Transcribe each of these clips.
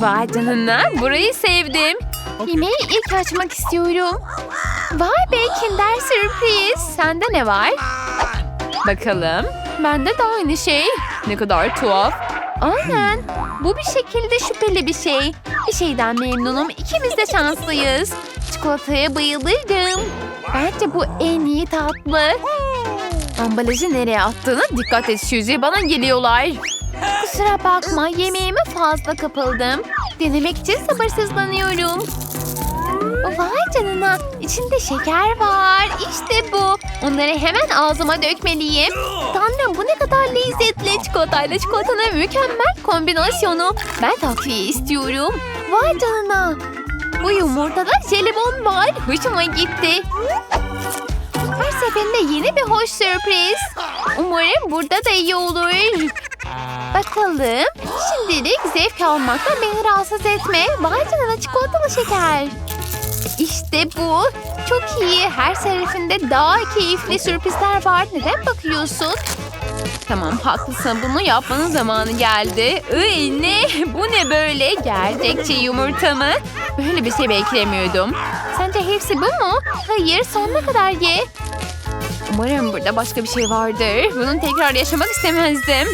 Vay canına burayı sevdim. Yemeği ilk açmak istiyorum. Vay be kinder sürpriz. Sende ne var? Bakalım. Bende de aynı şey. Ne kadar tuhaf. Aynen. Bu bir şekilde şüpheli bir şey. Bir şeyden memnunum. İkimiz de şanslıyız. Çikolataya bayılırım. Bence bu en iyi tatlı. Ambalajı nereye attığına dikkat et Suzy. Bana geliyorlar. Kusura bakma yemeğime fazla kapıldım. Denemek için sabırsızlanıyorum. Vay canına içinde şeker var. İşte bu. Onları hemen ağzıma dökmeliyim. Tanrım bu ne kadar lezzetli. Çikolatayla çikolatanın mükemmel kombinasyonu. Ben takviye istiyorum. Vay canına. Bu yumurtada jelibon var. Hoşuma gitti. Her seferinde yeni bir hoş sürpriz. Umarım burada da iyi olur. Bakalım. Şimdilik zevk almaktan beni rahatsız etme. Vay canına çikolatalı şeker. İşte bu. Çok iyi. Her seferinde daha keyifli sürprizler var. Neden bakıyorsun? Tamam haklısın. Bunu yapmanın zamanı geldi. Iy ne? Bu ne böyle? Gerçekçi yumurta mı? Böyle bir şey beklemiyordum. Sence hepsi bu mu? Hayır sonuna kadar ye. Umarım burada başka bir şey vardır. Bunu tekrar yaşamak istemezdim.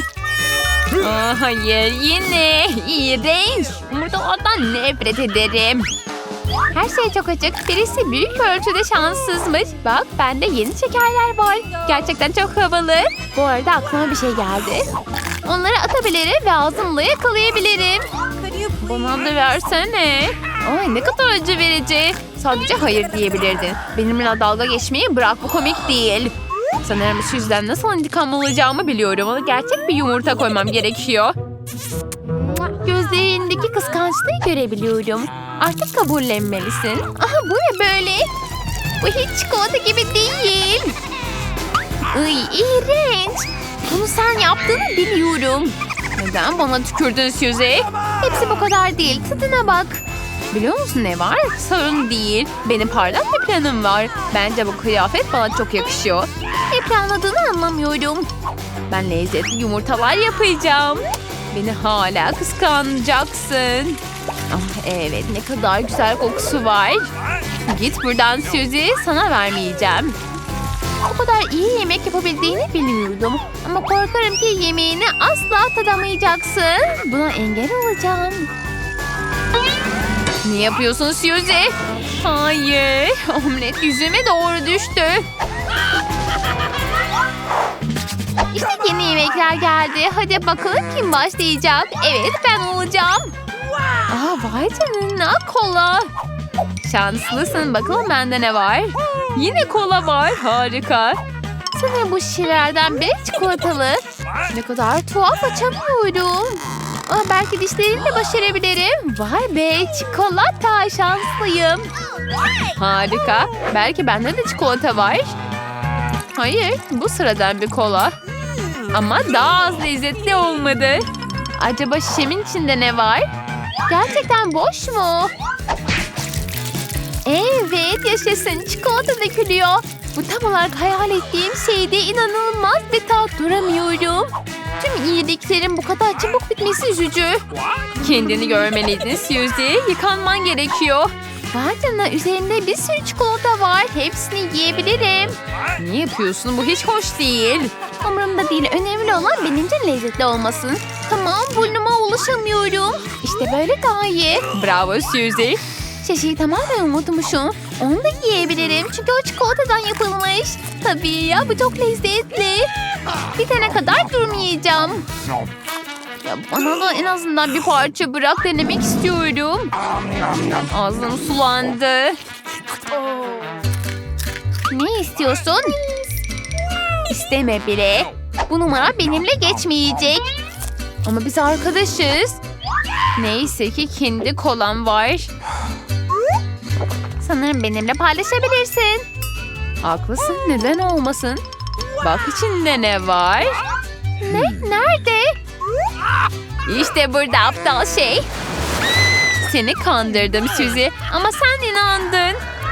Aa, hayır yine. İğrenç. Yumurtalardan nefret ederim. Her şey çok açık. Birisi büyük ölçüde şanssızmış. Bak bende yeni şekerler var. Gerçekten çok havalı. Bu arada aklıma bir şey geldi. Onları atabilirim ve ağzımla yakalayabilirim. Bana da versene. Ay ne kadar acı verici. Sadece hayır diyebilirdin. Benimle dalga geçmeyi bırak bu komik değil. Sanırım şu yüzden nasıl intikam alacağımı biliyorum. Ona gerçek bir yumurta koymam gerekiyor. Gözlerindeki kıskançlığı görebiliyorum. Artık kabullenmelisin. Aha bu ne böyle? Bu hiç çikolata gibi değil. Iy iğrenç. Bunu sen yaptığını biliyorum. Neden bana tükürdün Suzy? Hepsi bu kadar değil. Tadına bak. Biliyor musun ne var? Sorun değil. Benim parlak bir planım var. Bence bu kıyafet bana çok yakışıyor. Ne planladığını anlamıyorum. Ben lezzetli yumurtalar yapacağım. Beni hala kıskanacaksın. Ah evet ne kadar güzel kokusu var. Git buradan Suzy sana vermeyeceğim. O kadar iyi yemek yapabildiğini bilmiyordum. Ama korkarım ki yemeğini asla tadamayacaksın. Buna engel olacağım. Ne yapıyorsun Suzy? Hayır. Omlet yüzüme doğru düştü. İşte yeni yemekler geldi. Hadi bakalım kim başlayacak. Evet ben olacağım. Aa vay canına kola. Şanslısın bakalım bende ne var. Yine kola var harika. Sanırım bu şişelerden biri çikolatalı. Ne kadar tuhaf açamıyorum. Aa, belki dişlerimle başarabilirim. Vay be çikolata şanslıyım. Harika. Belki bende de çikolata var. Hayır bu sıradan bir kola. Ama daha az lezzetli olmadı. Acaba şişemin içinde ne var? Gerçekten boş mu? Evet yaşasın çikolata dökülüyor. Bu tam olarak hayal ettiğim şeyde inanılmaz bir tat duramıyorum. Tüm iyiliklerin bu kadar çabuk bitmesi üzücü. Kendini görmeliydin Suzy. Yıkanman gerekiyor. Vay canına üzerinde bir sürü çikolata var. Hepsini yiyebilirim. Ne yapıyorsun? Bu hiç hoş değil. Umurumda değil. Önemli olan benimce lezzetli olmasın. Tamam burnuma ulaşamıyorum. İşte böyle daha iyi. Bravo Suzy. Şişeyi tamamen unutmuşum. Onu da yiyebilirim çünkü o çikolatadan yapılmış. Tabii ya bu çok lezzetli. Bitene kadar durmayacağım. Ya bana da en azından bir parça bırak denemek istiyorum. Ağzım sulandı. Ne istiyorsun? İsteme bile. Bu numara benimle geçmeyecek. Ama biz arkadaşız. Neyse ki kendi kolam var. Sanırım benimle paylaşabilirsin. Haklısın neden olmasın? Bak içinde ne var? Ne? Nerede? İşte burada aptal şey. Seni kandırdım Suzy ama sen inandın.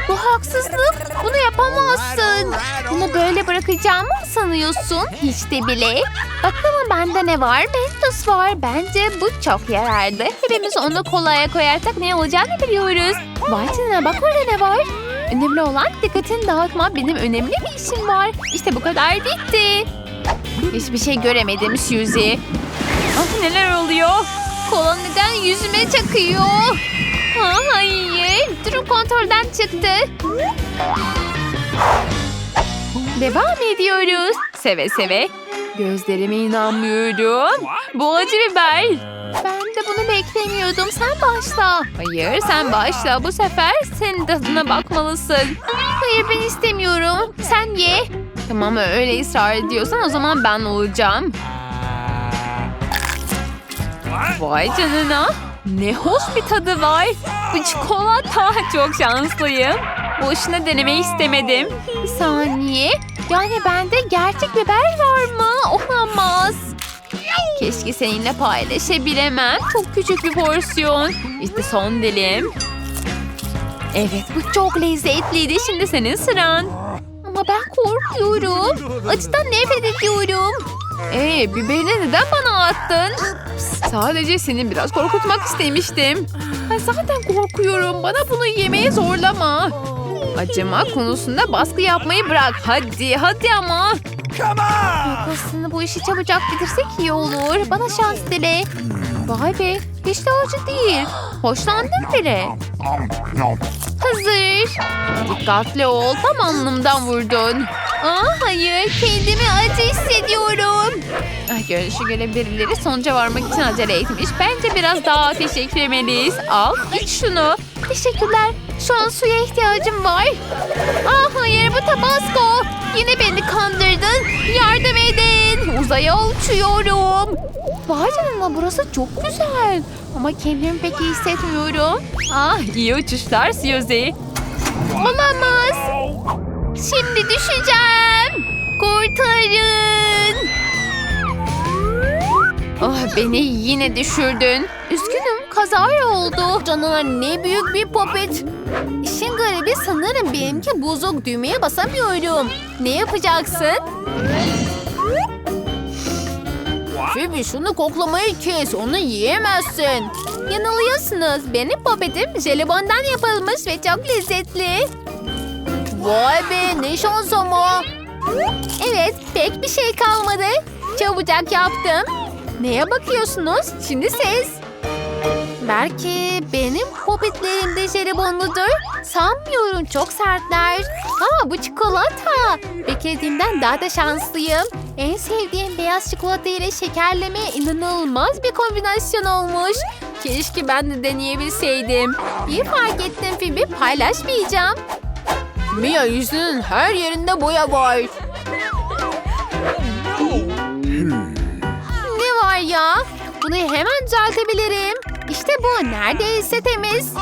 Bu haksızlık. Bunu yapamazsın. Bunu böyle bırakacağımı mı sanıyorsun? Hiç de bile. Bakalım bende ne var? Mentos var. Bence bu çok yararlı. Hepimiz onu kolaya koyarsak ne olacağını biliyoruz. Vay bak orada ne var? Önemli olan dikkatini dağıtma. Benim önemli bir işim var. İşte bu kadar bitti. Hiçbir şey göremedim Suzy. Ah neler oluyor? Kola neden yüzüme çakıyor? Ah, hayır. Durum kontrolden çıktı. Devam ediyoruz. Seve seve. Gözlerime inanmıyorum. Bu acı biber. Ben de bunu beklemiyordum. Sen başla. Hayır sen başla. Bu sefer senin tadına bakmalısın. Hayır ben istemiyorum. Sen ye. Tamam öyle ısrar ediyorsan o zaman ben olacağım. Vay canına. Ne hoş bir tadı var. Bu çikolata. Çok şanslıyım. Boşuna denemeyi istemedim. Bir saniye. Yani bende gerçek biber var mı? Olamaz. Keşke seninle paylaşabilemem. Çok küçük bir porsiyon. İşte son dilim. Evet bu çok lezzetliydi. Şimdi senin sıran. Ama ben korkuyorum. Acıdan nefret ediyorum. Ee, biberini neden bana attın? Sadece seni biraz korkutmak istemiştim. Ben zaten korkuyorum. Bana bunu yemeye zorlama. Acıma konusunda baskı yapmayı bırak. Hadi hadi ama. Aslında bu işi çabucak bitirsek iyi olur. Bana şans dile. Vay be hiç de acı değil. Hoşlandım bile. Hazır. Dikkatli ol. Tam alnımdan vurdun. Aa, hayır kendimi acı hissediyorum. Ay, görünüşe göre birileri sonuca varmak için acele etmiş. Bence biraz daha ateş eklemeliyiz. Al iç şunu. Teşekkürler. Şu an suya ihtiyacım var. Aa, hayır bu tabasco. Yine beni kandırdın. Yardım edin. Uzaya uçuyorum. Vay canına burası çok güzel. Ama kendimi pek iyi hissetmiyorum. Ah iyi uçuşlar Suzy. Olamaz. Şimdi düşeceğim. Kurtarın. Ah beni yine düşürdün. Üzgünüm kazara oldu. Canına ne büyük bir popet. İşin garibi sanırım benimki bozuk düğmeye basamıyorum. Ne yapacaksın? Phoebe şunu koklamayı kes. Onu yiyemezsin. Yanılıyorsunuz. Benim popetim jelibondan yapılmış ve çok lezzetli. Vay be ne şans ama. Evet pek bir şey kalmadı. Çabucak yaptım. Neye bakıyorsunuz? Şimdi siz. Belki benim popetlerim de jelibonludur. Sanmıyorum çok sertler. Aa bu çikolata. Beklediğimden daha da şanslıyım. En sevdiğim beyaz çikolata ile şekerleme inanılmaz bir kombinasyon olmuş. Keşke ben de deneyebilseydim. İyi fark ettim Phoebe paylaşmayacağım. Mia yüzünün her yerinde boya var. Ne var ya? Bunu hemen düzeltebilirim. İşte bu neredeyse temiz.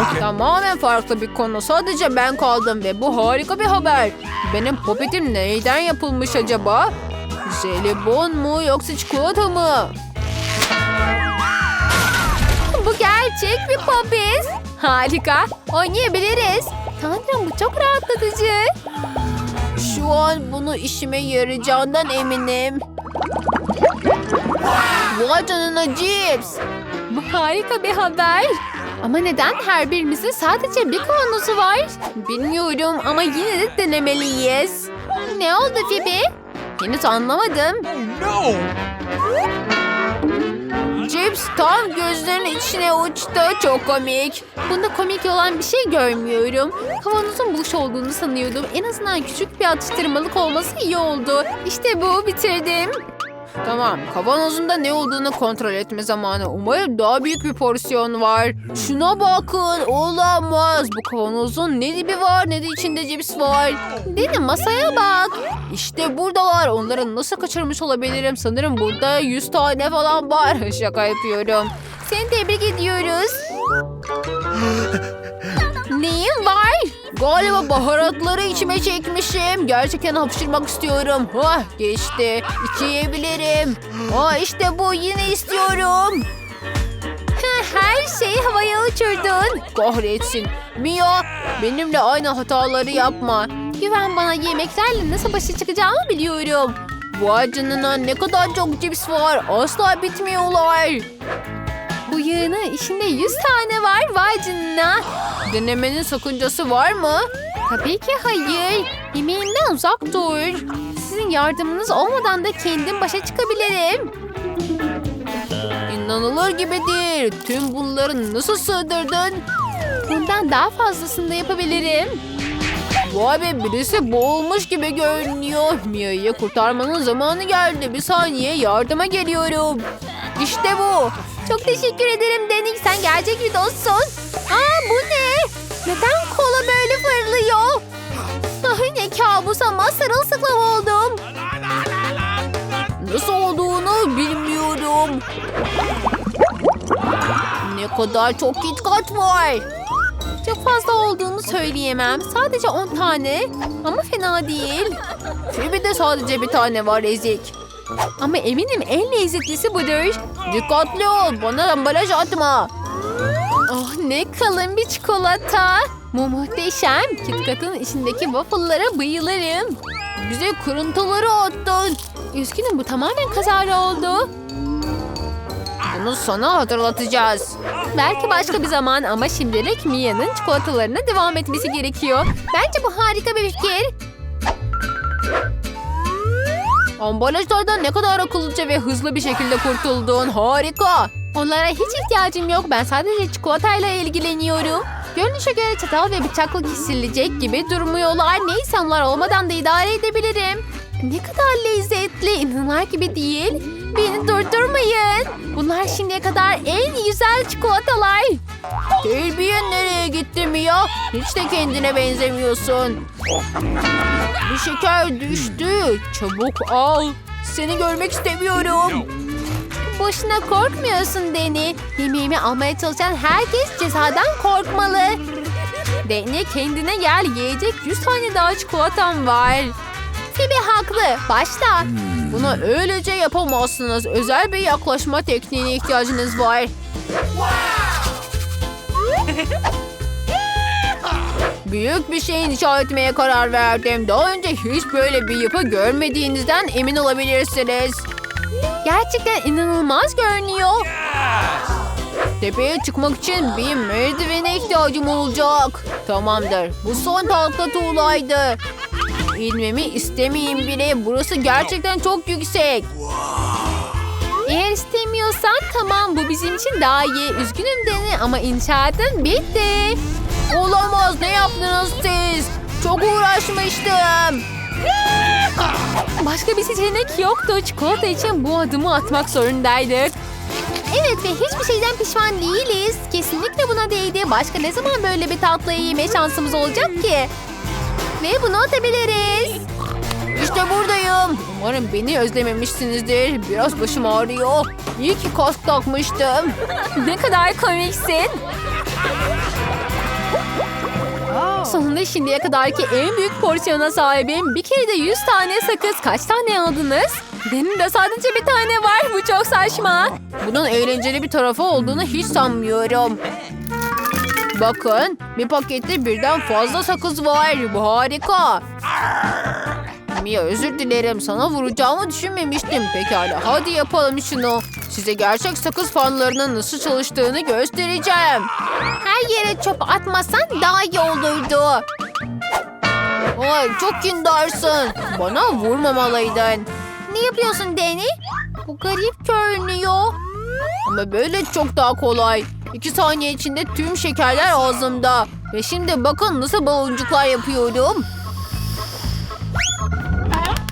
O tamamen farklı bir konu. Sadece ben kaldım ve bu harika bir haber. Benim popetim neyden yapılmış acaba? Jelibon mu yoksa çikolata mı? Bu gerçek bir popet. Harika. Oynayabiliriz. Tanrım bu çok rahatlatıcı. Şu an bunu işime yarayacağından eminim. Vay canına cips. Bu harika bir haber. Ama neden her birimizin sadece bir kavanozu var? Bilmiyorum ama yine de denemeliyiz. Ne oldu Phoebe? Henüz anlamadım. Cips tam gözlerinin içine uçtu. Çok komik. Bunda komik olan bir şey görmüyorum. Kavanozun boş olduğunu sanıyordum. En azından küçük bir atıştırmalık olması iyi oldu. İşte bu bitirdim. Tamam, kavanozunda ne olduğunu kontrol etme zamanı. Umarım daha büyük bir porsiyon var. Şuna bakın, olamaz. Bu kavanozun ne dibi var ne de içinde cips var. Deni masaya bak. İşte buradalar. Onları nasıl kaçırmış olabilirim? Sanırım burada 100 tane falan var. Şaka yapıyorum. Seni tebrik ediyoruz. Neyin var? Galiba baharatları içime çekmişim. Gerçekten hapşırmak istiyorum. Hah geçti. İki yiyebilirim. Aa işte bu yine istiyorum. Her şey havaya uçurdun. Kahretsin. Mia benimle aynı hataları yapma. Güven bana yemeklerle nasıl başa çıkacağımı biliyorum. Vay canına ne kadar çok cips var. Asla bitmiyorlar. Bu yığının içinde 100 tane var vay canına. Denemenin sakıncası var mı? Tabii ki hayır. Yemeğimden uzak dur. Sizin yardımınız olmadan da kendim başa çıkabilirim. İnanılır gibi değil. Tüm bunları nasıl sığdırdın? Bundan daha fazlasını da yapabilirim. Vay be birisi boğulmuş gibi görünüyor. Mia'yı kurtarmanın zamanı geldi. Bir saniye yardıma geliyorum. İşte bu. Çok teşekkür ederim Denik. Sen gerçek bir dostsun. Aa bu ne? Neden kola böyle fırlıyor? Ay ne kabus ama sırılsıklam oldum. Nasıl olduğunu bilmiyorum. Ne kadar çok KitKat var. Çok fazla olduğunu söyleyemem. Sadece 10 tane. Ama fena değil. Phoebe'de sadece bir tane var ezik. Ama eminim en lezzetlisi budur. Dikkatli ol bana ambalaj atma. Oh ne kalın bir çikolata. Bu muhteşem. KitKat'ın içindeki waffle'lara bayılırım. Bize kırıntıları attın. Üzgünüm bu tamamen kazara oldu. Bunu sana hatırlatacağız. Belki başka bir zaman ama şimdilik Mia'nın çikolatalarına devam etmesi gerekiyor. Bence bu harika bir fikir. Ambalajlardan ne kadar akıllıca ve hızlı bir şekilde kurtuldun. Harika. Onlara hiç ihtiyacım yok. Ben sadece çikolatayla ilgileniyorum. Görünüşe göre çatal ve bıçakla kesilecek gibi durmuyorlar. Neyse onlar olmadan da idare edebilirim. Ne kadar lezzetli. İnanılır gibi değil. Beni durdurmayın. Bunlar şimdiye kadar en güzel çikolatalar. Terbiyen nereye gitti Mia? Hiç de kendine benzemiyorsun. Bir şeker düştü. Çabuk al. Seni görmek istemiyorum. Boşuna korkmuyorsun Deni. Yemeğimi almaya çalışan herkes cezadan korkmalı. Deni kendine gel. Yiyecek 100 tane daha çikolatam var. Phoebe haklı. Başla. Bunu öylece yapamazsınız. Özel bir yaklaşma tekniğine ihtiyacınız var. Büyük bir şey inşa etmeye karar verdim. Daha önce hiç böyle bir yapı görmediğinizden emin olabilirsiniz. Gerçekten inanılmaz görünüyor. Tepeye çıkmak için bir merdivene ihtiyacım olacak. Tamamdır. Bu son tatlı tuğlaydı. İnmemi istemeyeyim bile. Burası gerçekten çok yüksek. Eğer istemiyorsan tamam bu bizim için daha iyi. Üzgünüm Deni ama inşaatın bitti. Olamaz. Ne yaptınız siz? Çok uğraşmıştım. Başka bir seçenek yoktu. Çikolata için bu adımı atmak zorundaydık. Evet ve hiçbir şeyden pişman değiliz. Kesinlikle buna değdi. Başka ne zaman böyle bir tatlıyı yeme şansımız olacak ki? Ve bunu atabiliriz. İşte buradayım. Umarım beni özlememişsinizdir. Biraz başım ağrıyor. İyi ki kask takmıştım. Ne kadar komiksin. Sonunda şimdiye kadarki en büyük porsiyona sahibim. Bir kere de 100 tane sakız. Kaç tane aldınız? Benim de sadece bir tane var. Bu çok saçma. Bunun eğlenceli bir tarafı olduğunu hiç sanmıyorum. Bakın bir pakette birden fazla sakız var. Bu harika. Mia özür dilerim. Sana vuracağımı düşünmemiştim. Pekala hadi yapalım şunu. Size gerçek sakız fanlarının nasıl çalıştığını göstereceğim. Her yere çöp atmasan daha iyi olurdu. Ay çok kindarsın. Bana vurmamalıydın. Ne yapıyorsun Deni? Bu garip görünüyor. Ama böyle çok daha kolay. İki saniye içinde tüm şekerler ağzımda. Ve şimdi bakın nasıl baloncuklar yapıyorum.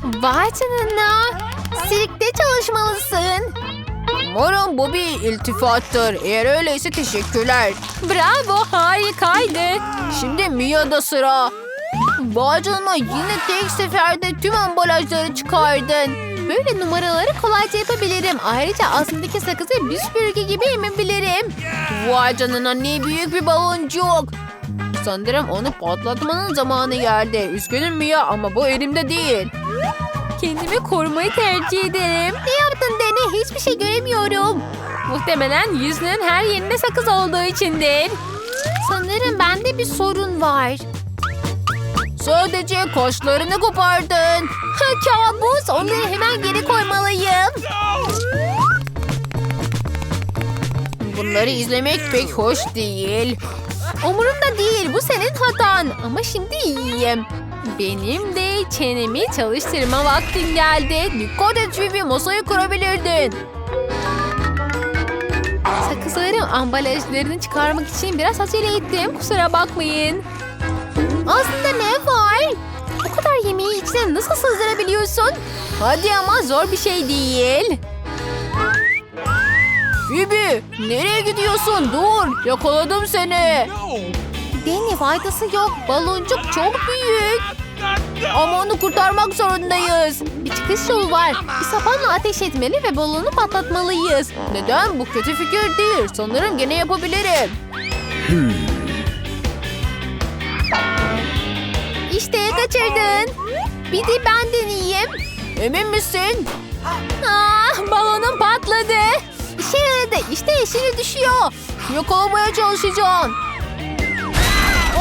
Vay canına. Sirkte çalışmalısın. Umarım bu bir iltifattır. Eğer öyleyse teşekkürler. Bravo harikaydı. Şimdi Mia'da sıra. Bacana yine tek seferde tüm ambalajları çıkardın. Böyle numaraları kolayca yapabilirim. Ayrıca ağzımdaki sakızı bir süpürge gibi emebilirim. Vay canına ne büyük bir baloncuk. Sanırım onu patlatmanın zamanı geldi. Üzgünüm Mia ama bu elimde değil. Kendimi korumayı tercih ederim. Ne yaptın üzerine hiçbir şey göremiyorum. Muhtemelen yüzünün her yerinde sakız olduğu içindir. Sanırım bende bir sorun var. Sadece kaşlarını kopardın. Kabus. Onları hemen geri koymalıyım. Bunları izlemek pek hoş değil. Umurumda değil. Bu senin hatan. Ama şimdi iyiyim. Benim de çenemi çalıştırma vaktim geldi. Dikkat et Phoebe. Masayı kırabilirdin. Sakızların ambalajlarını çıkarmak için biraz acele ettim. Kusura bakmayın. Aslında ne var? O kadar yemeği içine nasıl sığdırabiliyorsun? Hadi ama zor bir şey değil. Phoebe nereye gidiyorsun? Dur yakaladım seni. Danny faydası yok. Baloncuk çok büyük. Ama onu kurtarmak zorundayız. Bir çıkış yolu var. Bir sapanla ateş etmeli ve balonu patlatmalıyız. Neden? Bu kötü fikir değil. Sanırım gene yapabilirim. İşte kaçırdın. Bir de ben deneyeyim. Emin misin? Ah, balonum patladı. İşe yaradı. İşte yeşili düşüyor. Yakalamaya çalışacağım.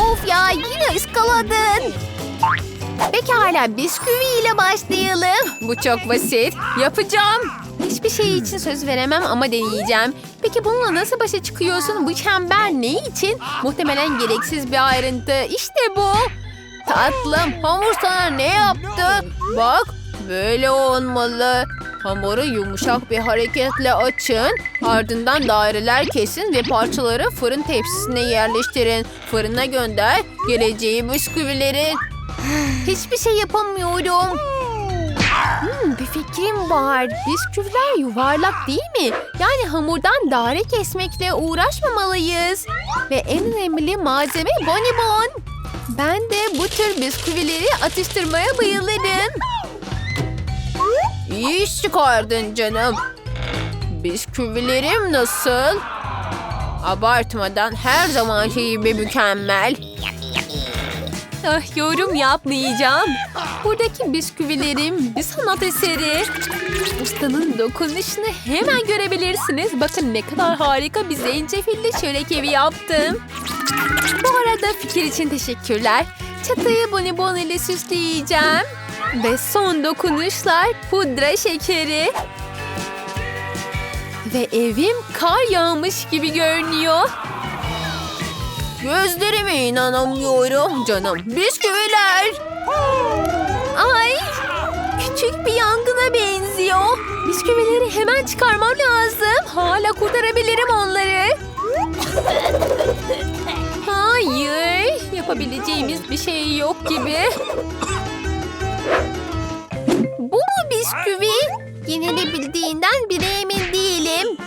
Of ya yine ıskaladın. Pekala bisküvi ile başlayalım. Bu çok basit. Yapacağım. Hiçbir şey için söz veremem ama deneyeceğim. Peki bununla nasıl başa çıkıyorsun? Bu çember ne için? Muhtemelen gereksiz bir ayrıntı. İşte bu. Tatlım hamur sana ne yaptı? Bak böyle olmalı. Hamuru yumuşak bir hareketle açın. Ardından daireler kesin ve parçaları fırın tepsisine yerleştirin. Fırına gönder geleceği bisküvileri. Hiçbir şey yapamıyorum. Hmm, bir fikrim var. Bisküviler yuvarlak değil mi? Yani hamurdan daire kesmekle uğraşmamalıyız. Ve en önemli malzeme bonibon. Ben de bu tür bisküvileri atıştırmaya bayılırım. İyi iş çıkardın canım. Bisküvilerim nasıl? Abartmadan her zamanki gibi mükemmel. Ah, yorum yapmayacağım. Buradaki bisküvilerim bir sanat eseri. Ustanın dokunuşunu hemen görebilirsiniz. Bakın ne kadar harika bir zencefilli çörek evi yaptım. Bu arada fikir için teşekkürler. Çatıyı bonibon ile süsleyeceğim. Ve son dokunuşlar pudra şekeri. Ve evim kar yağmış gibi görünüyor. Gözlerime inanamıyorum canım. Bisküviler. Ay! Küçük bir yangına benziyor. Bisküvileri hemen çıkarmam lazım. Hala kurtarabilirim onları. Hayır, yapabileceğimiz bir şey yok gibi. Bu mu bisküvi? Yenilebildiğinden bile emin değilim.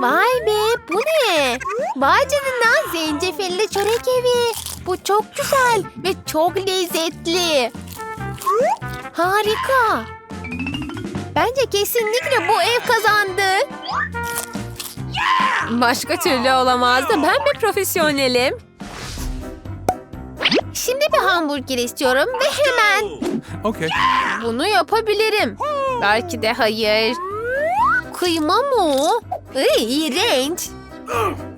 Vay be bu ne? Vay canına zencefilli çörek evi. Bu çok güzel ve çok lezzetli. Harika. Bence kesinlikle bu ev kazandı. Başka türlü olamazdı. Ben bir profesyonelim. Şimdi bir hamburger istiyorum ve hemen. Okay. Bunu yapabilirim. Belki de hayır. Kıyma mı o? Iy, iğrenç.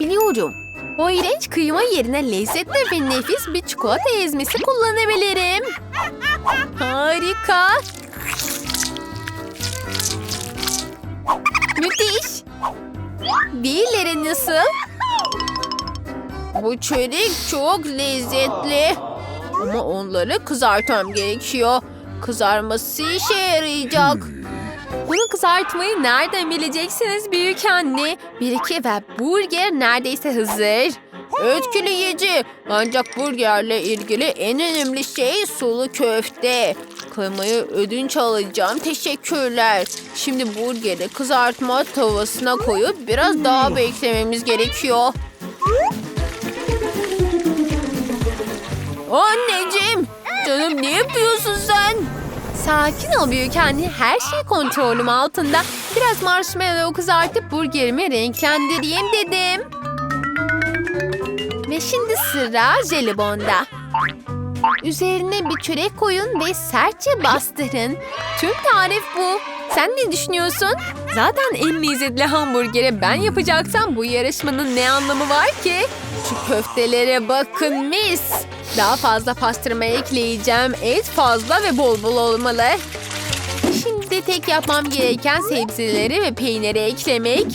Biliyorum. O iğrenç kıyma yerine lezzetli ve nefis bir çikolata ezmesi kullanabilirim. Harika. Müthiş. Diğerleri nasıl? Bu çörek çok lezzetli. Ama onları kızartmam gerekiyor. Kızarması işe yarayacak. Bunu kızartmayı nereden bileceksiniz büyük anne? Bir iki ve burger neredeyse hazır. Etkileyici. Ancak burgerle ilgili en önemli şey sulu köfte. Kıymayı ödünç alacağım. Teşekkürler. Şimdi burgeri kızartma tavasına koyup biraz daha beklememiz gerekiyor. Anneciğim! Canım ne yapıyorsun sen? Sakin ol büyük anne. Her şey kontrolüm altında. Biraz marshmallow kızartıp burgerimi renklendireyim dedim. Ve şimdi sıra jelibonda. Üzerine bir çörek koyun ve sertçe bastırın. Tüm tarif bu. Sen ne düşünüyorsun? Zaten en lezzetli hamburgeri ben yapacaksam bu yarışmanın ne anlamı var ki? Şu köftelere bakın mis. Daha fazla pastırma ekleyeceğim. Et fazla ve bol bol olmalı. Şimdi tek yapmam gereken sebzeleri ve peyniri eklemek.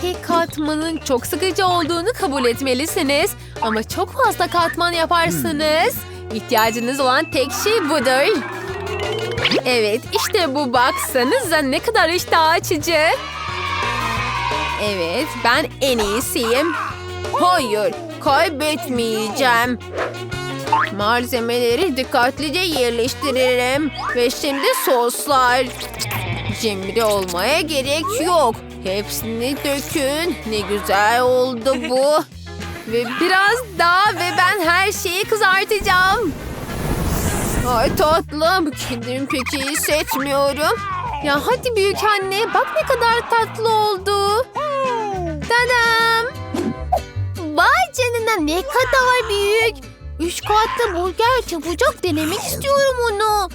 Tek katmanın çok sıkıcı olduğunu kabul etmelisiniz. Ama çok fazla katman yaparsınız. İhtiyacınız olan tek şey budur. Evet işte bu baksanıza ne kadar iştah açıcı. Evet ben en iyisiyim. Hayır, kaybetmeyeceğim. Malzemeleri dikkatlice yerleştiririm. Ve şimdi soslar. Cimri olmaya gerek yok. Hepsini dökün. Ne güzel oldu bu. Ve biraz daha ve ben her şeyi kızartacağım. Ay tatlım, kendimi pek iyi hissetmiyorum. Ya hadi büyük anne bak ne kadar tatlı oldu. Tadam. Vay canına ne kadar büyük. Üç katlı burger çabucak denemek istiyorum onu.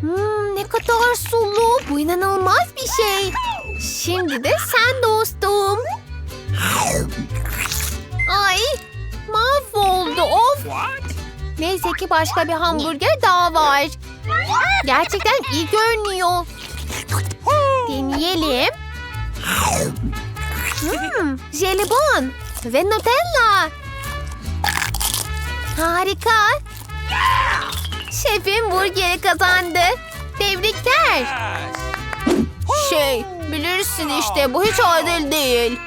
Hmm, ne kadar sulu. Bu inanılmaz bir şey. Şimdi de sen dostum. Ay mahvoldu of. Neyse ki başka bir hamburger daha var. Gerçekten iyi görünüyor. Deneyelim. Hmm, jelibon ve Nutella. Harika. Şefim burgeri kazandı. Tebrikler. Şey, bilirsin işte bu hiç adil değil.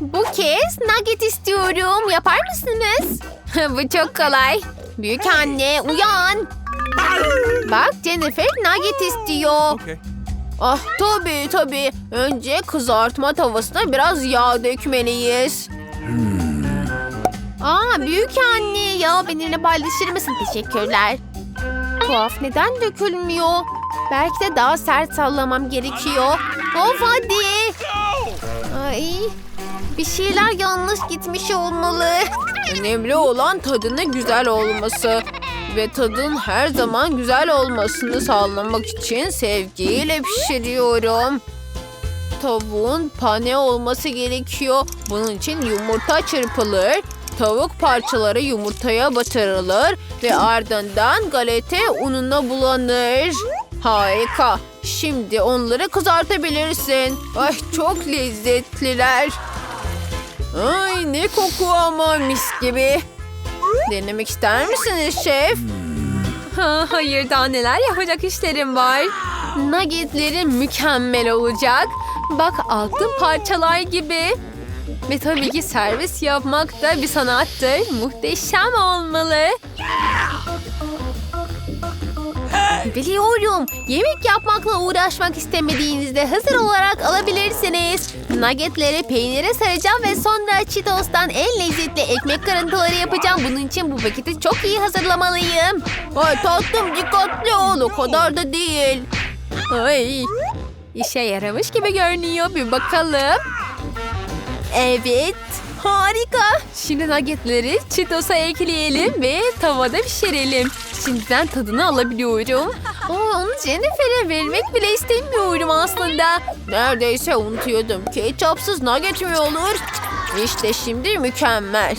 Bu kez nugget istiyorum. Yapar mısınız? bu çok kolay. Büyük anne uyan. Bak Jennifer nugget istiyor. Okay. Ah tabii tabii. Önce kızartma tavasına biraz yağ dökmeliyiz. Aa büyük anne ya benimle paylaşır mısın? Teşekkürler. Tuhaf neden dökülmüyor? Belki de daha sert sallamam gerekiyor. Of hadi. Ay bir şeyler yanlış gitmiş olmalı. Önemli olan tadının güzel olması. Ve tadın her zaman güzel olmasını sağlamak için sevgiyle pişiriyorum. Tavuğun pane olması gerekiyor. Bunun için yumurta çırpılır. Tavuk parçaları yumurtaya batırılır ve ardından galeta ununa bulanır. Harika. Şimdi onları kızartabilirsin. Ay çok lezzetliler. Ay ne koku ama mis gibi. Denemek ister misiniz şef? Ha, hayır daha neler yapacak işlerim var. Nuggetlerim mükemmel olacak. Bak altın parçalar gibi. Ve tabii ki servis yapmak da bir sanattır. Muhteşem olmalı. Biliyorum. Yemek yapmakla uğraşmak istemediğinizde hazır olarak alabilirsiniz. Nuggetleri peynire saracağım ve sonra Cheetos'tan en lezzetli ekmek kırıntıları yapacağım. Bunun için bu paketi çok iyi hazırlamalıyım. Ay tatlım dikkatli ol o kadar da değil. Ay, işe yaramış gibi görünüyor. Bir bakalım. Evet, harika. Şimdi nuggetleri Cheetos'a ekleyelim ve tavada pişirelim. Şimdiden tadını alabiliyorum. Aa, onu Jennifer'e vermek bile istemiyorum aslında. Neredeyse unutuyordum. Ketçapsız nugget mi olur? İşte şimdi mükemmel.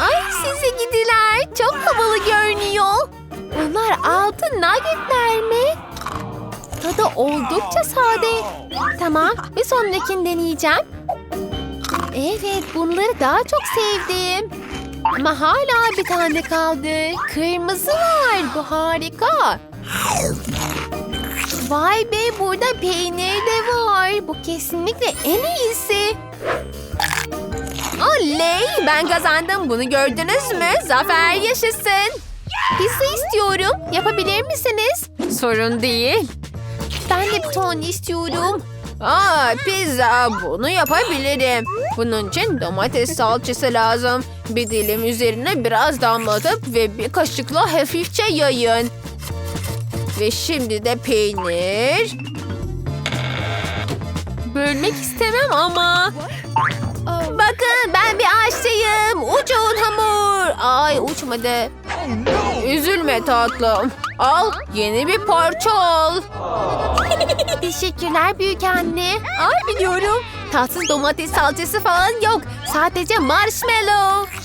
Ay sizi gidiler. Çok havalı görünüyor. Bunlar altın nuggetler mi? Tadı oldukça sade. Tamam bir sonrakini deneyeceğim. Evet bunları daha çok sevdim. Ama hala bir tane kaldı. Kırmızı var. Bu harika. Vay be burada peynir de var. Bu kesinlikle en iyisi. Oley, ben kazandım. Bunu gördünüz mü? Zafer yaşasın. Pizza istiyorum. Yapabilir misiniz? Sorun değil. Ben de bir tane istiyorum. Aa pizza bunu yapabilirim. Bunun için domates salçası lazım. Bir dilim üzerine biraz damlatıp ve bir kaşıkla hafifçe yayın. Ve şimdi de peynir. Bölmek istemem ama. Bakın ben bir aşçıyım. Uçun hamur. Ay uçmadı. Üzülme tatlım. Al yeni bir parça al. Teşekkürler büyük anne. Ay biliyorum. Tatsız domates salçası falan yok. Sadece marshmallow.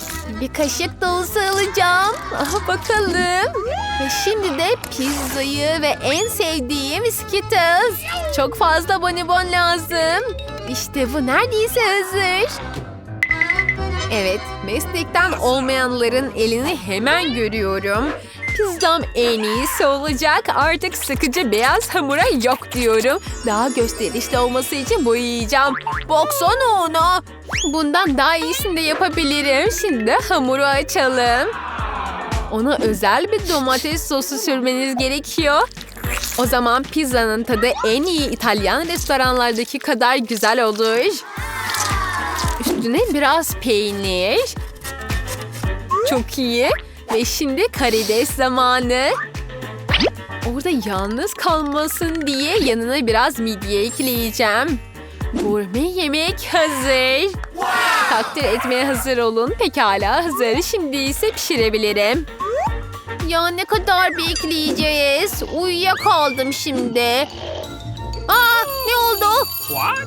Bir kaşık dolusu alacağım. Aha, bakalım. Ve şimdi de pizzayı ve en sevdiğim Skittles. Çok fazla bonibon lazım. İşte bu neredeyse hazır. Evet, meslekten olmayanların elini hemen görüyorum. Pizzam en iyisi olacak. Artık sıkıcı beyaz hamura yok diyorum. Daha gösterişli olması için boyayacağım. Baksana ona. Bundan daha iyisini de yapabilirim. Şimdi hamuru açalım. Ona özel bir domates sosu sürmeniz gerekiyor. O zaman pizzanın tadı en iyi İtalyan restoranlardaki kadar güzel olur. Üstüne biraz peynir. Çok iyi. Ve şimdi karides zamanı. Orada yalnız kalmasın diye yanına biraz midye ekleyeceğim. Gurme yemek hazır. Takdir etmeye hazır olun. Pekala hazır. Şimdi ise pişirebilirim. Ya ne kadar bekleyeceğiz? Uyuyakaldım şimdi. Aa ne oldu?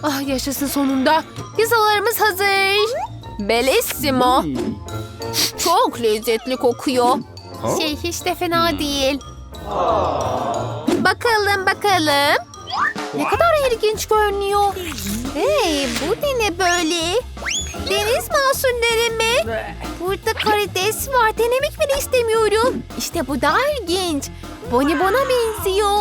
Ah yaşasın sonunda. Pizzalarımız hazır. Bellissimo. Çok lezzetli kokuyor. Şey hiç de fena değil. Bakalım bakalım. Ne kadar ilginç görünüyor. Hey bu da ne böyle? Deniz mahsulleri mi? Burada karides var. Denemek bile istemiyorum. İşte bu daha ilginç. Bonibon'a benziyor.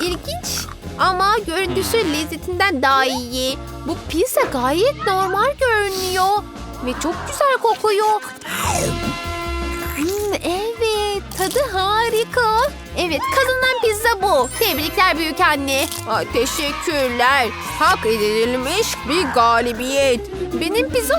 İlginç ama görüntüsü lezzetinden daha iyi. Bu pizza gayet normal görünüyor ve çok güzel kokuyor. Hmm, evet, tadı harika. Evet, kazanan pizza bu. Tebrikler büyük anne. Ah, teşekkürler. Hak edilmiş bir galibiyet. Benim pizzam